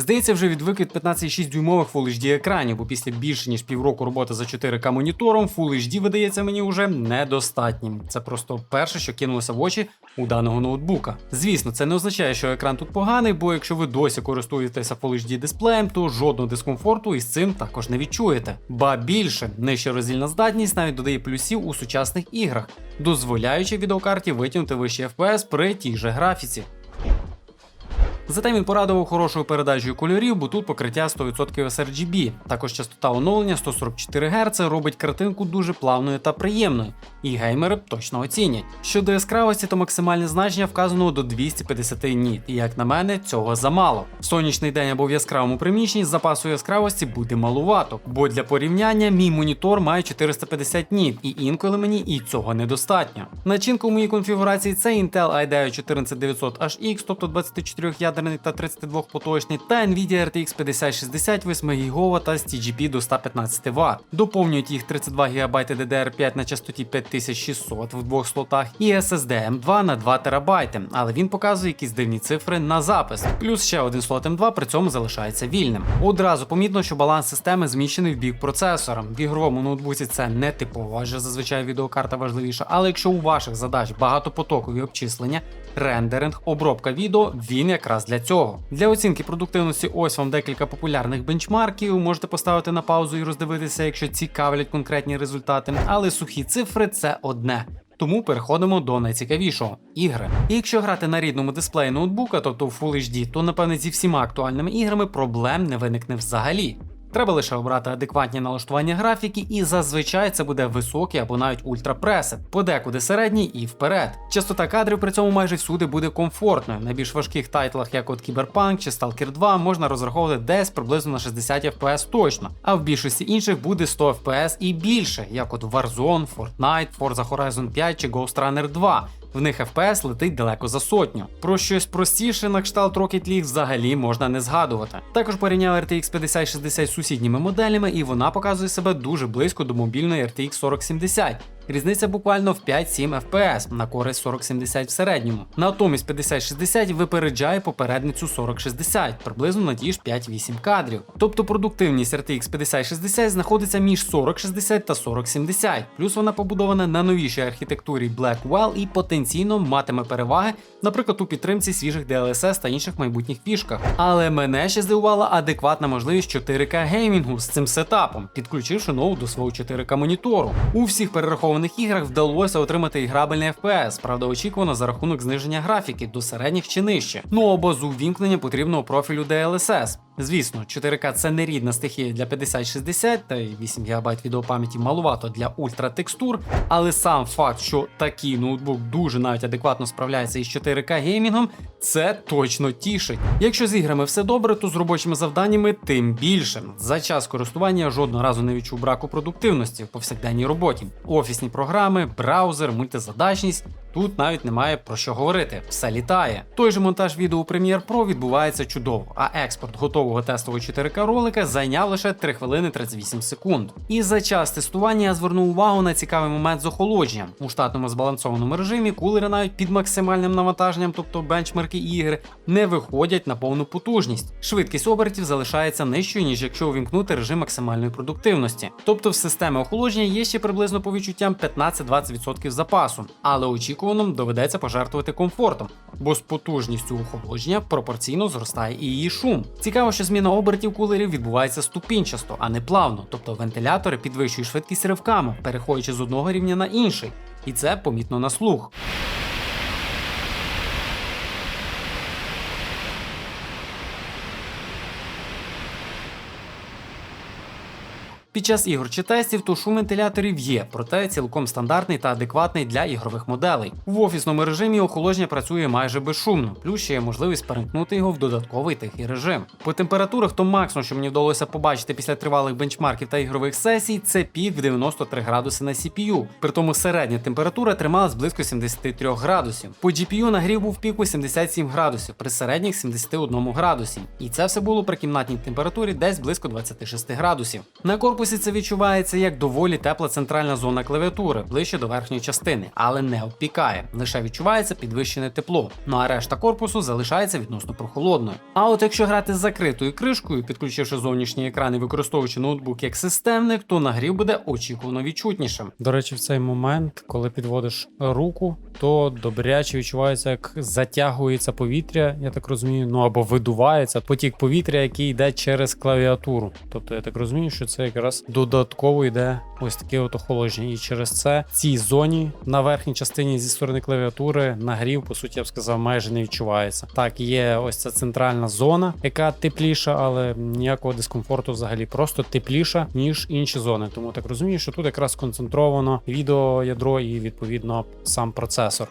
Здається, вже відвик від 15,6 дюймових Full HD екранів, бо після більше ніж півроку роботи за 4К монітором Full HD видається мені вже недостатнім. Це просто перше, що кинулося в очі у даного ноутбука. Звісно, це не означає, що екран тут поганий, бо якщо ви досі користуєтеся Full HD дисплеєм, то жодного дискомфорту із цим також не відчуєте. Ба більше, нижча роздільна здатність навіть додає плюсів у сучасних іграх, дозволяючи відеокарті витягнути вищий FPS при тій же графіці. Зате він порадував хорошою передачею кольорів, бо тут покриття 100% sRGB. Також частота оновлення 144 Гц робить картинку дуже плавною та приємною, і геймери точно оцінять. Щодо яскравості, то максимальне значення вказано до 250 ніт, і як на мене, цього замало. Сонячний день або в яскравому приміщенні запасу яскравості буде малувато, бо для порівняння мій монітор має 450 ніт, і інколи мені і цього недостатньо. Начинка у моїй конфігурації це Intel i9 14900HX, тобто 24 ядерний та 32 поточний, та Nvidia RTX 5060 8 ГБ та з TGP до 115 Вт. Доповнюють їх 32 ГБ DDR5 на частоті 5600 в двох слотах і SSD M2 на 2 ТБ, але він показує якісь дивні цифри на запис. Плюс ще один слот M2 при цьому залишається вільним. Одразу помітно, що баланс системи зміщений в бік процесора. В ігровому ноутбуці це не типово, адже зазвичай відеокарта важливіша. Але якщо у ваших задач багатопотокові обчислення, рендеринг, обробка відео, він якраз для цього. Для оцінки продуктивності ось вам декілька популярних бенчмарків. Можете поставити на паузу і роздивитися, якщо цікавлять конкретні результати. Але сухі цифри це одне. Тому переходимо до найцікавішого ігри. І якщо грати на рідному дисплеї ноутбука, тобто в Full HD, то напевне зі всіма актуальними іграми проблем не виникне взагалі. Треба лише обрати адекватні налаштування графіки, і зазвичай це буде високий або навіть ультрапресет, подекуди середній і вперед. Частота кадрів при цьому майже всюди буде комфортною. На більш важких тайтлах, як от Cyberpunk чи Stalker 2, можна розраховувати десь приблизно на 60 FPS точно, а в більшості інших буде 100 FPS і більше, як от Warzone, Fortnite, Forza Horizon 5 чи Ghost Runner 2. В них FPS летить далеко за сотню. Про щось простіше на кшталт Rocket League взагалі можна не згадувати. Також порівняв RTX 5060 з сусідніми моделями, і вона показує себе дуже близько до мобільної RTX 4070. Різниця буквально в 5-7 FPS на користь 4070 в середньому. Натомість 5060 випереджає попередницю 4060, приблизно на ті ж 5-8 кадрів. Тобто продуктивність RTX 5060 знаходиться між 4060 та 4070, плюс вона побудована на новішій архітектурі Blackwell і потенційно матиме переваги, наприклад, у підтримці свіжих DLSS та інших майбутніх фішках. Але мене ще здивувала адекватна можливість 4К геймінгу з цим сетапом, підключивши ноут до свого 4К монітору. У всіх перерахованих іграх вдалося отримати і грабельний FPS, правда, очікувано за рахунок зниження графіки до середніх чи нижче. Ну або з увімкнення потрібного профілю DLSS. Звісно, 4К це не рідна стихія для 5060 та й 8 ГБ відеопам'яті малувато для ультратекстур, але сам факт, що такий ноутбук дуже навіть адекватно справляється із 4К геймінгом, це точно тішить. Якщо з іграми все добре, то з робочими завданнями тим більше. За час користування жодного разу не відчув браку продуктивності в повсякденній роботі. Офісні програми, браузер, мультизадачність. Тут навіть немає про що говорити, все літає. Той же монтаж відео Premiere Pro відбувається чудово, а експорт готового тестового 4К ролика зайняв лише 3 хвилини 38 секунд. І за час тестування я звернув увагу на цікавий момент з охолодженням. У штатному збалансованому режимі кулери навіть під максимальним навантаженням, тобто бенчмарки ігри, не виходять на повну потужність. Швидкість обертів залишається нижчою, ніж якщо увімкнути режим максимальної продуктивності. Тобто в системі охолодження є ще приблизно по відчуттям 15-20% запасу, але очікувано доведеться пожертвувати комфортом, бо з потужністю охолодження пропорційно зростає і її шум. Цікаво, що зміна обертів кулерів відбувається ступінчасто, а не плавно, тобто вентилятори підвищують швидкість ривками, переходячи з одного рівня на інший, і це помітно на слух. Під час ігор чи тестів то шум вентиляторів є, проте цілком стандартний та адекватний для ігрових моделей. В офісному режимі охолодження працює майже безшумно, плюс ще є можливість перемкнути його в додатковий тихий режим. По температурах то максимум, що мені вдалося побачити після тривалих бенчмарків та ігрових сесій, це пік в 93 градуси на CPU. При тому середня температура трималась близько 73 градусів. По GPU нагрів був піку 77 градусів, при середніх 71 градусі. І це все було при кімнатній температурі десь близько 26 градусів. На корпусі корпусі це відчувається як доволі тепла центральна зона клавіатури, ближче до верхньої частини, але не обпікає. Лише відчувається підвищене тепло. Ну а решта корпусу залишається відносно прохолодною. А от якщо грати з закритою кришкою, підключивши зовнішній екран і використовуючи ноутбук як системник, то нагрів буде очікувано відчутнішим. До речі, в цей момент, коли підводиш руку, то добряче відчувається, як затягується повітря, я так розумію, ну або видувається потік повітря, який йде через клавіатуру. Тобто я так розумію, що це якраз додатково йде ось таке от охолодження. І через це в цій зоні на верхній частині зі сторони клавіатури нагрів, по суті, я б сказав, майже не відчувається. Так, є ось ця центральна зона, яка тепліша, але ніякого дискомфорту взагалі просто тепліша, ніж інші зони. Тому так розумію, що тут якраз сконцентровано відеоядро і відповідно сам процесор.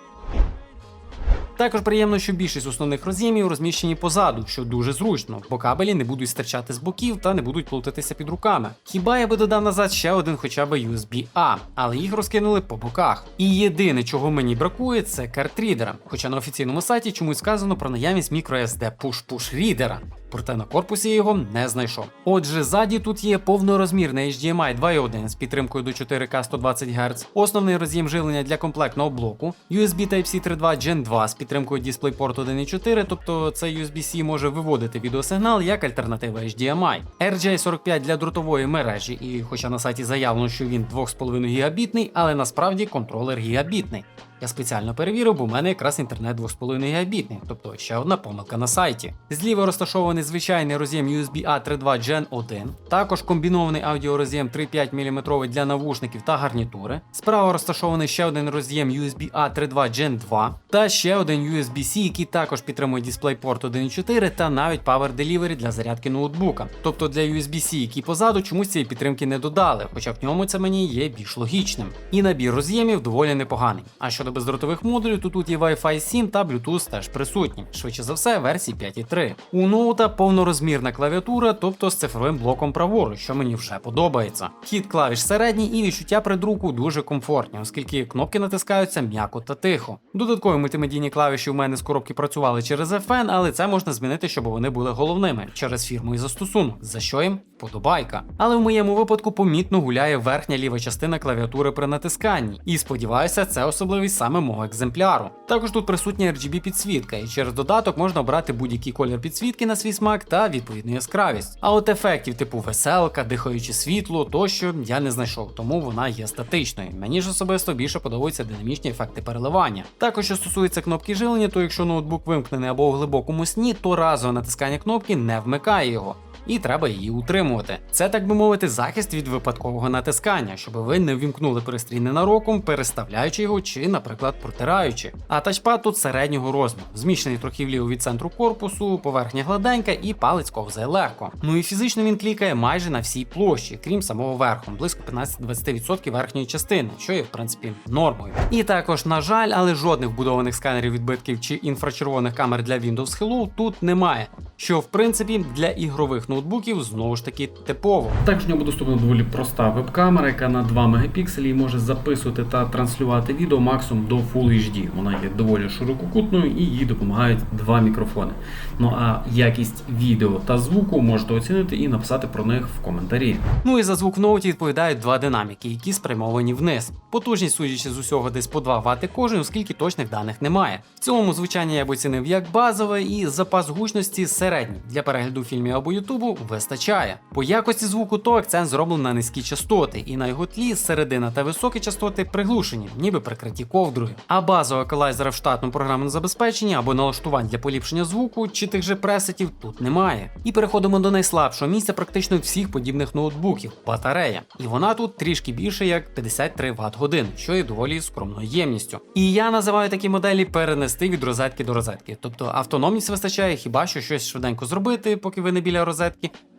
Також приємно, що більшість основних роз'ємів розміщені позаду, що дуже зручно, бо кабелі не будуть стирчати з боків та не будуть плутатися під руками. Хіба я би додав назад ще один хоча б USB-A, але їх розкинули по боках. І єдине, чого мені бракує, це картрідера. Хоча на офіційному сайті чомусь сказано про наявність microSD push-push рідера. Проте на корпусі його не знайшов. Отже, ззаді тут є повнорозмірний HDMI 2.1 з підтримкою до 4К 120 Гц, основний роз'єм живлення для комплектного блоку, USB Type-C 3.2 Gen 2 з підтримкою DisplayPort 1.4, тобто цей USB-C може виводити відеосигнал як альтернатива HDMI, RJ45 для дротової мережі, і хоча на сайті заявлено, що він 2,5 гігабітний, але насправді контролер гігабітний. Я спеціально перевірив, бо в мене якраз інтернет 2,5 гігабітний, тобто ще одна помилка на сайті. Зліва розташований звичайний роз'єм USB A 3.2 Gen 1, також комбінований аудіороз'єм 3,5 мм для навушників та гарнітури. Справа розташований ще один роз'єм USB A 3.2 Gen 2 та ще один USB-C, який також підтримує DisplayPort 1.4 та навіть Power Delivery для зарядки ноутбука. Тобто для USB-C, який позаду, чомусь цієї підтримки не додали, хоча в ньому це мені є більш логічним. І набір роз'ємів доволі непоганий. А щодо бездротових модулів, то тут є Wi-Fi 7 та Bluetooth теж присутні. Швидше за все, версії 5.3. У ноута повнорозмірна клавіатура, тобто з цифровим блоком праворуч, що мені вже подобається. Хід клавіш середній і відчуття при друку дуже комфортні, оскільки кнопки натискаються м'яко та тихо. Додаткові мультимедійні клавіші у мене з коробки працювали через FN, але це можна змінити, щоб вони були головними через фірму і застосунок, за що їм вподобайка. Але в моєму випадку помітно гуляє верхня ліва частина клавіатури при натисканні, і сподіваюся, це особливість саме мого екземпляру. Також тут присутня RGB підсвітка, і через додаток можна обрати будь-який колір підсвітки на свій смак та відповідну яскравість. А от ефектів типу веселка, дихаюче світло тощо я не знайшов, тому вона є статичною. Мені ж особисто більше подобаються динамічні ефекти переливання. Також що стосується кнопки живлення, то якщо ноутбук вимкнений або у глибокому сні, то разове натискання кнопки не вмикає його. І треба її утримувати. Це, так би мовити, захист від випадкового натискання, щоб ви не вімкнули пристрій ненароком, переставляючи його чи, наприклад, протираючи. А тачпад тут середнього розміру, зміщений трохи вліво від центру корпусу, поверхня гладенька і палець ковзає легко. Ну і фізично він клікає майже на всій площі, крім самого верху, близько 15-20% верхньої частини, що є в принципі нормою. І також, на жаль, але жодних вбудованих сканерів відбитків чи інфрачервоних камер для Windows Hello тут немає. Що в принципі для ігрових ноутбуків знову ж таки типово. Також в ньому доступна доволі проста веб-камера, яка на 2 мегапікселі і може записувати та транслювати відео максимум до Full HD. Вона є доволі ширококутною і їй допомагають два мікрофони. Ну а якість відео та звуку можете оцінити і написати про них в коментарі. Ну і за звук в ноуті відповідають два динаміки, які спрямовані вниз. Потужність, судячи з усього, десь по 2 Вт кожен, оскільки точних даних немає. В цілому звучання я б оцінив як базове і запас гучності середній. Для перегляду фільмів або ютубу вистачає. По якості звуку то акцент зроблено на низькі частоти, і на його тлі середина та високі частоти приглушені, ніби прикриті ковдрою. А базового еквалайзера в штатному програмному забезпеченні або налаштувань для поліпшення звуку чи тих же пресетів тут немає. І переходимо до найслабшого місця практично всіх подібних ноутбуків батарея. І вона тут трішки більше як 53 Вт годин, що є доволі скромною ємністю. І я називаю такі моделі перенести від розетки до розетки. Тобто автономність вистачає хіба що щось швиденько зробити, поки ви не біля розетки,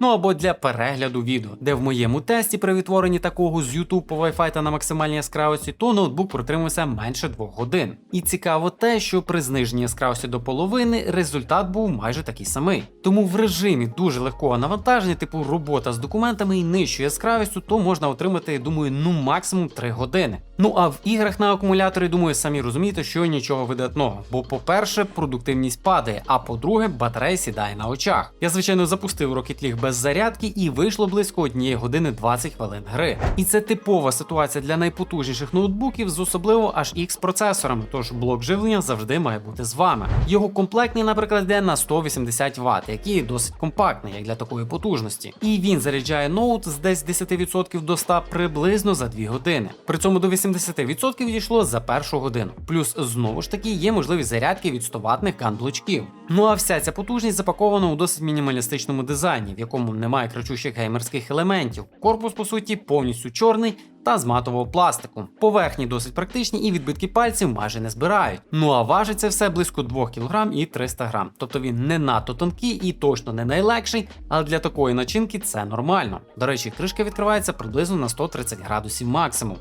ну або для перегляду відео, де в моєму тесті при відтворенні такого з YouTube по Wi-Fi та на максимальній яскравості, то ноутбук протримався менше 2 годин. І цікаво те, що при зниженні яскравості до половини результат був майже такий самий. Тому в режимі дуже легкого навантаження, типу робота з документами і нижчою яскравістю, то можна отримати, я думаю, ну максимум 3 години. Ну а в іграх на акумуляторі, думаю, самі розумієте, що нічого видатного. Бо, по-перше, продуктивність падає, а по-друге, батарея сідає на очах. Я, звичайно, запустив Rocket League без зарядки і вийшло близько 1 години 20 хвилин гри. І це типова ситуація для найпотужніших ноутбуків з особливо HX процесорами, тож блок живлення завжди має бути з вами. Його комплектний, наприклад, йде на 180 Вт, який досить компактний, як для такої потужності. І він заряджає ноут з десь 10% до 100 приблизно за 2 години. При цьому до 80% дійшло за першу годину. Плюс знову ж таки є можливість зарядки від 100 ватних ган-блочків. Ну а вся ця потужність запакована у досить мінімалістичному дизайні, в якому немає кричущих геймерських елементів. Корпус, по суті, повністю чорний. Та з матового пластику. Поверхні досить практичні і відбитки пальців майже не збирають. Ну а важить це все близько 2 кг і 300 г. Тобто він не надто тонкий і точно не найлегший, але для такої начинки це нормально. До речі, кришка відкривається приблизно на 130 градусів максимум.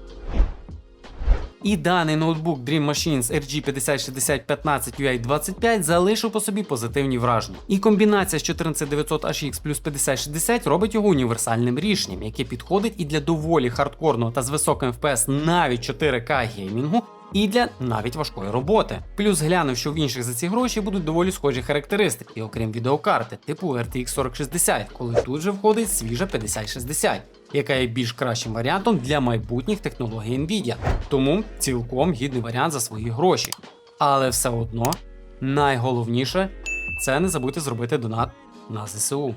І даний ноутбук Dream Machines RG506015 UI25 залишив по собі позитивні враження. І комбінація з 14900HX плюс 5060 робить його універсальним рішенням, яке підходить і для доволі хардкорного та з високим FPS навіть 4К геймінгу. І для навіть важкої роботи. Плюс глянув, що в інших за ці гроші будуть доволі схожі характеристики, окрім відеокарти, типу RTX 4060, коли тут же входить свіжа 5060, яка є більш кращим варіантом для майбутніх технологій Nvidia. Тому цілком гідний варіант за свої гроші. Але все одно найголовніше це не забудьте зробити донат на ЗСУ.